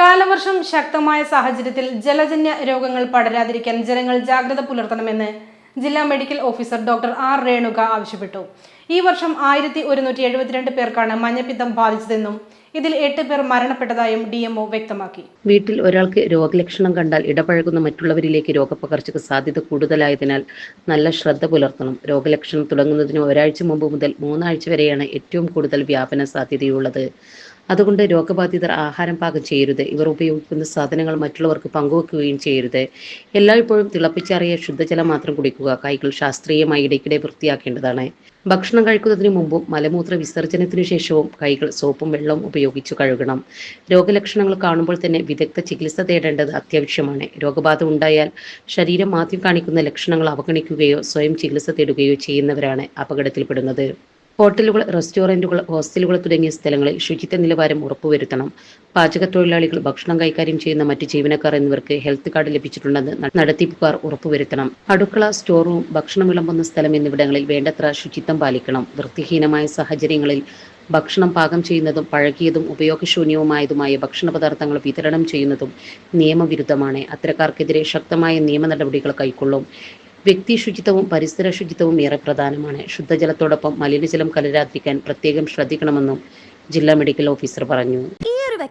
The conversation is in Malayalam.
കാലവർഷം ശക്തമായ സാഹചര്യത്തിൽ ജലജന്യ രോഗങ്ങൾ പടരാതിരിക്കാൻ ജനങ്ങൾ ജാഗ്രത പുലർത്തണമെന്ന് ജില്ലാ medical officer doctor R Renuka ആവശ്യപ്പെട്ടു. ഈ വർഷം ആയിരത്തി ഒരുന്നൂറ്റി എഴുപത്തിരണ്ട് പേർക്കാണ് മഞ്ഞപ്പിത്തം ബാധിച്ചതെന്നും ഇതിൽ എട്ട് പേർ മരണപ്പെട്ടതായും ഡി എംഒ വ്യക്തമാക്കി. വീട്ടിൽ ഒരാൾക്ക് രോഗലക്ഷണം കണ്ടാൽ ഇടപഴകുന്ന മറ്റുള്ളവരിലേക്ക് രോഗപകർച്ചയ്ക്ക് സാധ്യത കൂടുതലായതിനാൽ നല്ല ശ്രദ്ധ പുലർത്തണം. രോഗലക്ഷണം തുടങ്ങുന്നതിന് ഒരാഴ്ച മുമ്പ് മുതൽ മൂന്നാഴ്ച വരെയാണ് ഏറ്റവും കൂടുതൽ വ്യാപന സാധ്യതയുള്ളത്. അതുകൊണ്ട് രോഗബാധിതർ ആഹാരം പാകം ചെയ്യരുത്. ഇവർ ഉപയോഗിക്കുന്ന സാധനങ്ങൾ മറ്റുള്ളവർക്ക് പങ്കുവെക്കുകയും ചെയ്യരുത്. എല്ലായ്പ്പോഴും തിളപ്പിച്ചാറിയ ശുദ്ധജലം മാത്രം കുടിക്കുക കൈകൾ ശാസ്ത്രീയമായി ഇടയ്ക്കിടെ വൃത്തിയാക്കേണ്ടതാണ്. ഭക്ഷണം കഴിക്കുന്നതിന് മുമ്പും മലമൂത്ര വിസർജനത്തിനു ശേഷവും കൈകൾ സോപ്പും വെള്ളവും ഉപയോഗിച്ച് കഴുകണം. രോഗലക്ഷണങ്ങൾ കാണുമ്പോൾ തന്നെ വിദഗ്ധ ചികിത്സ തേടേണ്ടത് അത്യാവശ്യമാണ്. രോഗബാധ ഉണ്ടായാൽ ശരീരം ആദ്യം കാണിക്കുന്ന ലക്ഷണങ്ങൾ അവഗണിക്കുകയോ സ്വയം ചികിത്സ തേടുകയോ ചെയ്യുന്നവരാണ് അപകടത്തിൽപ്പെടുന്നത്. ഹോട്ടലുകൾ റെസ്റ്റോറന്റുകൾ ഹോസ്റ്റലുകൾ തുടങ്ങിയ സ്ഥലങ്ങളിൽ ശുചിത്വ നിലവാരം ഉറപ്പുവരുത്തണം. പാചകത്തൊഴിലാളികൾ ഭക്ഷണം കൈകാര്യം ചെയ്യുന്ന മറ്റ് ജീവനക്കാർ എന്നിവർക്ക് ഹെൽത്ത് കാർഡ് ലഭിച്ചിട്ടുണ്ടെന്ന് നടത്തിപ്പുകാർ ഉറപ്പുവരുത്തണം. അടുക്കള സ്റ്റോർ റൂം ഭക്ഷണം വിളമ്പുന്ന സ്ഥലം എന്നിവിടങ്ങളിൽ വേണ്ടത്ര ശുചിത്വം പാലിക്കണം. വൃത്തിഹീനമായ സാഹചര്യങ്ങളിൽ ഭക്ഷണം പാകം ചെയ്യുന്നതും പഴകിയതും ഉപയോഗശൂന്യവുമായതുമായ ഭക്ഷണ പദാർത്ഥങ്ങൾ വിതരണം ചെയ്യുന്നതും നിയമവിരുദ്ധമാണ്. അത്തരക്കാർക്കെതിരെ ശക്തമായ നിയമ നടപടികൾ കൈക്കൊള്ളും. വ്യക്തി ശുചിത്വവും പരിസര ശുചിത്വവും ഏറെ പ്രധാനമാണ്. ശുദ്ധജലത്തോടൊപ്പം മലിനജലം കലരാതിരിക്കാൻ പ്രത്യേകം ശ്രദ്ധിക്കണമെന്നും ജില്ലാ മെഡിക്കൽ ഓഫീസർ പറഞ്ഞു.